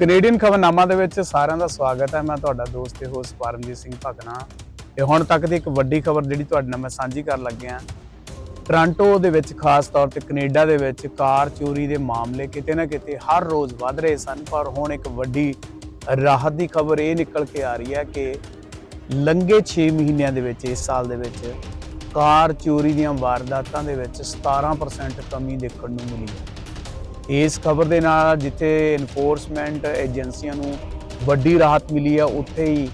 Canadian ਖਬਰਨਾਮਾ ਦੇ ਵਿੱਚ ਸਾਰਿਆਂ ਦਾ ਸਵਾਗਤ ਹੈ। ਮੈਂ ਤੁਹਾਡਾ ਦੋਸਤ ਤੇ ਹੋਸਟ ਪਰਮਜੀਤ ਸਿੰਘ ਭਗਨਾ। ਤੇ ਹੁਣ ਤੱਕ ਦੀ ਇੱਕ ਵੱਡੀ ਖਬਰ ਜਿਹੜੀ ਤੁਹਾਡੇ ਨਾਲ ਮੈਂ ਸਾਂਝੀ ਕਰਨ ਲੱਗਿਆ ਟ੍ਰਾਂਟੋ ਦੇ ਵਿੱਚ ਖਾਸ ਤੌਰ ਤੇ ਕੈਨੇਡਾ ਦੇ ਵਿੱਚ ਕਾਰ ਚੋਰੀ ਦੇ ਮਾਮਲੇ ਕਿਤੇ ਨਾ ਕਿਤੇ ਹਰ ਰੋਜ਼ ਵੱਧ ਰਹੇ ਸਨ। ਪਰ ਹੁਣ ਇੱਕ ਵੱਡੀ ਰਾਹਤ ਦੀ ਖਬਰ ਇਹ ਨਿਕਲ ਕੇ ਆ ਰਹੀ ਹੈ ਕਿ ਲੰਘੇ 6 ਮਹੀਨਿਆਂ ਦੇ ਵਿੱਚ, ਇਸ ਸਾਲ ਦੇ ਵਿੱਚ ਕਾਰ ਚੋਰੀ ਦੀਆਂ ਵਾਰਦਾਤਾਂ ਦੇ ਵਿੱਚ 17% ਕਮੀ ਦੇਖਣ ਨੂੰ ਮਿਲੀ ਹੈ। ਇਸ ਖਬਰ ਦੇ ਨਾਲ ਜਿੱਥੇ ਇਨਫੋਰਸਮੈਂਟ ਏਜੰਸੀਆਂ ਨੂੰ ਵੱਡੀ ਰਾਹਤ ਮਿਲੀ ਹੈ ਉੱਥੇ ਹੀ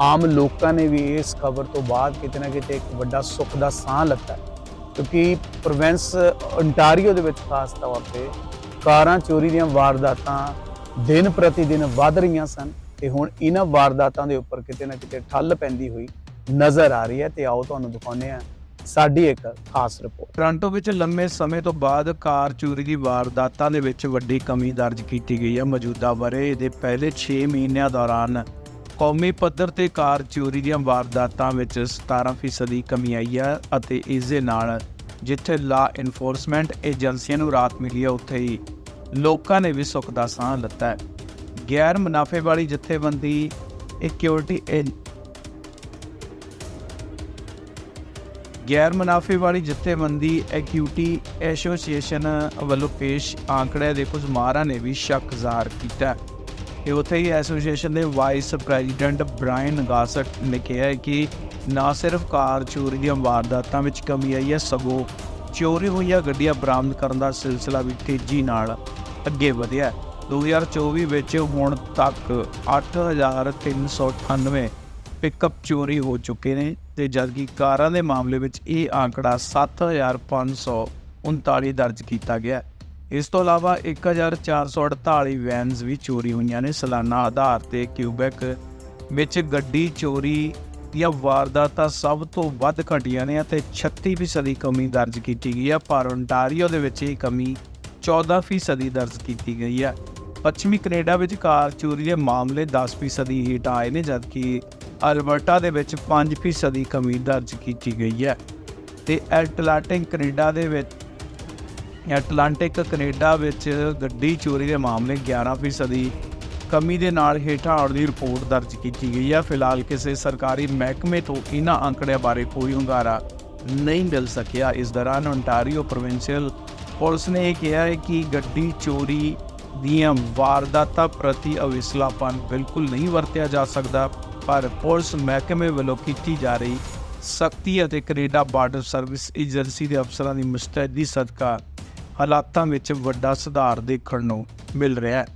ਆਮ ਲੋਕਾਂ ਨੇ ਵੀ ਇਸ ਖਬਰ ਤੋਂ ਬਾਅਦ ਕਿਤੇ ਨਾ ਕਿਤੇ ਇੱਕ ਵੱਡਾ ਸੁੱਖ ਦਾ ਸਾਹ ਲੱਤਾ ਕਿਉਂਕਿ ਪ੍ਰੋਵਿੰਸ ਅੰਟਾਰੀਓ ਦੇ ਵਿੱਚ ਖਾਸ ਤੌਰ ਤੇ ਕਾਰਾਂ ਚੋਰੀ ਦੀਆਂ ਵਾਰਦਾਤਾਂ ਦਿਨ ਪ੍ਰਤੀ ਦਿਨ ਵੱਧ ਰਹੀਆਂ ਸਨ ਤੇ ਹੁਣ ਇਹਨਾਂ ਵਾਰਦਾਤਾਂ ਦੇ ਉੱਪਰ ਕਿਤੇ ਨਾ ਕਿਤੇ ਠੱਲ ਪੈਂਦੀ ਹੋਈ ਨਜ਼ਰ ਆ ਰਹੀ ਹੈ ਤੇ ਆਓ ਤੁਹਾਨੂੰ ਦਿਖਾਉਂਦੇ ਹਾਂ ਸਾਡੀ ਇੱਕ ਖਾਸ ਰਿਪੋਰਟ। ਟੋਰਾਂਟੋ ਵਿੱਚ ਲੰਮੇ ਸਮੇਂ ਤੋਂ ਬਾਅਦ ਕਾਰ ਚੋਰੀ ਦੀ ਵਾਰਦਾਤਾਂ ਦੇ ਵਿੱਚ ਵੱਡੀ ਕਮੀ ਦਰਜ ਕੀਤੀ ਗਈ ਹੈ। ਮੌਜੂਦਾ ਵਰੇ ਦੇ ਪਹਿਲੇ 6 ਮਹੀਨਿਆਂ ਦੌਰਾਨ ਕੌਮੀ ਪੱਧਰ ਤੇ ਕਾਰ ਚੋਰੀ ਦੀਆਂ ਵਾਰਦਾਤਾਂ ਵਿੱਚ 17% ਦੀ ਕਮੀ ਆਈ ਹੈ ਅਤੇ ਇਸ ਦੇ ਨਾਲ ਜਿੱਥੇ ਲਾ ਇਨਫੋਰਸਮੈਂਟ ਏਜੰਸੀਆਂ ਨੂੰ ਰਾਹਤ ਮਿਲੀ ਹੈ, ਉੱਥੇ ਹੀ ਲੋਕਾਂ ਨੇ ਵੀ ਸੁੱਖ ਦਾ ਸਾਹ ਲਿੱਤਾ ਹੈ। ਗੈਰ ਮੁਨਾਫੇ ਵਾਲੀ ਜਥੇਬੰਦੀ ਇਕਿਉਰਿਟੀ ਗੈਰ ਮੁਨਾਫੇ ਵਾਲੀ ਜਥੇਬੰਦੀ ਐਕਿਊਟੀ ਐਸੋਸੀਏਸ਼ਨ ਵੱਲੋਂ ਪੇਸ਼ ਆંકੜੇ ਦੇ ਕੁਝ ਮਾਹਰਾਂ ਨੇ ਵੀ ਸ਼ੱਕ ਜ਼ਾਹਰ ਕੀਤਾ ਕਿ ਉੱਥੇ ਹੀ ਐਸੋਸੀਏਸ਼ਨ ਦੇ ਵਾਈਸ ਪ੍ਰੈਜ਼ੀਡੈਂਟ ਬ੍ਰਾਇਨ ਗਾਸਟ ਨੇ ਕਿਹਾ ਕਿ ਨਾ ਸਿਰਫ ਕਾਰ ਚੋਰੀ ਦੀਆਂ ਵਾਰਦਾਤਾਂ ਵਿੱਚ ਕਮੀ ਆਈ ਹੈ, ਸਗੋਂ ਚੋਰੀ ਹੋਈਆਂ ਗੱਡੀਆਂ ਬਰਾਮਦ ਕਰਨ ਦਾ ਸਿਲਸਿਲਾ ਵੀ ਤੇਜ਼ੀ ਨਾਲ ਅੱਗੇ ਵਧਿਆ ਹੈ। 2024 ਵਿੱਚ ਹੁਣ ਤੱਕ 8398 ਪਿਕਅਪ ਚੋਰੀ ਹੋ ਚੁੱਕੇ ਨੇ ਤੇ ਜਦਕਿ ਕਾਰਾਂ ਦੇ ਮਾਮਲੇ ਵਿੱਚ ਇਹ ਆંકੜਾ 7539 ਦਰਜ ਕੀਤਾ ਗਿਆ ਇਸ ਤੋਂ ਇਲਾਵਾ 1448 ਵੈਨਸ ਵੀ ਚੋਰੀ ਹੋਈਆਂ ਨੇ। ਸਾਲਾਨਾ ਆਧਾਰ ਤੇ ਕਿਊਬੈਕ ਵਿੱਚ ਗੱਡੀ ਚੋਰੀ ਦੀਆਂ ਵਾਰਦਾਤਾਂ ਸਭ ਤੋਂ ਵੱਧ ਘਟੀਆਂ ਨੇ ਅਤੇ 36% ਦੀ ਕਮੀ ਦਰਜ ਕੀਤੀ ਗਈ ਹੈ। ਪਰ ਓਨਟਾਰੀਓ ਦੇ ਵਿੱਚ ਇਹ ਕਮੀ 14% ਦੀ ਦਰਜ ਕੀਤੀ ਗਈ ਹੈ। ਪੱਛਮੀ ਕੈਨੇਡਾ ਵਿੱਚ ਕਾਰ ਚੋਰੀ ਦੇ ਮਾਮਲੇ 10% ਦੀ ਹੇਠ ਆਏ ਨੇ, ਜਦਕਿ ਅਲਬਰਟਾ ਦੇ ਵਿੱਚ 5% ਦੀ ਕਮੀ ਦਰਜ ਕੀਤੀ ਗਈ ਹੈ ਤੇ ਐਟਲਾਂਟਿਕ ਕੈਨੇਡਾ ਦੇ ਵਿੱਚ, ਐਟਲਾਂਟਿਕ ਕੈਨੇਡਾ ਵਿੱਚ ਗੱਡੀ ਚੋਰੀ ਦੇ ਮਾਮਲੇ 11% ਦੀ ਕਮੀ ਦੇ ਨਾਲ ਹੇਠਾਂ ਆਉਣ ਦੀ ਰਿਪੋਰਟ ਦਰਜ ਕੀਤੀ ਗਈ ਹੈ। ਫਿਲਹਾਲ ਕਿਸੇ ਸਰਕਾਰੀ ਮਹਿਕਮੇ ਤੋਂ ਇਹਨਾਂ ਅੰਕੜਿਆਂ ਬਾਰੇ ਕੋਈ ਹੁੰਗਾਰਾ ਨਹੀਂ ਮਿਲ ਸਕਿਆ। ਇਸ ਦੌਰਾਨ ontario ਪ੍ਰੋਵਿੰਸ਼ੀਅਲ ਪੁਲਿਸ ਨੇ ਇਹ ਕਿਹਾ ਹੈ ਕਿ ਗੱਡੀ ਚੋਰੀ ਦੀਆਂ ਵਾਰਦਾਤਾਂ ਪ੍ਰਤੀ ਅਵਿਸਲਾਪਨ ਬਿਲਕੁਲ ਨਹੀਂ ਵਰਤਿਆ ਜਾ ਸਕਦਾ। ਪਰ ਪੁਲਿਸ ਮਹਿਕਮੇ ਵੱਲੋਂ ਕੀਤੀ ਜਾ ਰਹੀ ਸਖਤੀ ਅਤੇ ਕੈਨੇਡਾ ਬਾਰਡਰ ਸਰਵਿਸ ਏਜੰਸੀ ਦੇ ਅਫਸਰਾਂ ਦੀ ਮੁਸਤੈਦੀ ਸਦਕਾ ਹਾਲਾਤਾਂ ਵਿੱਚ ਵੱਡਾ ਸੁਧਾਰ ਦੇਖਣ ਨੂੰ ਮਿਲ ਰਿਹਾ ਹੈ।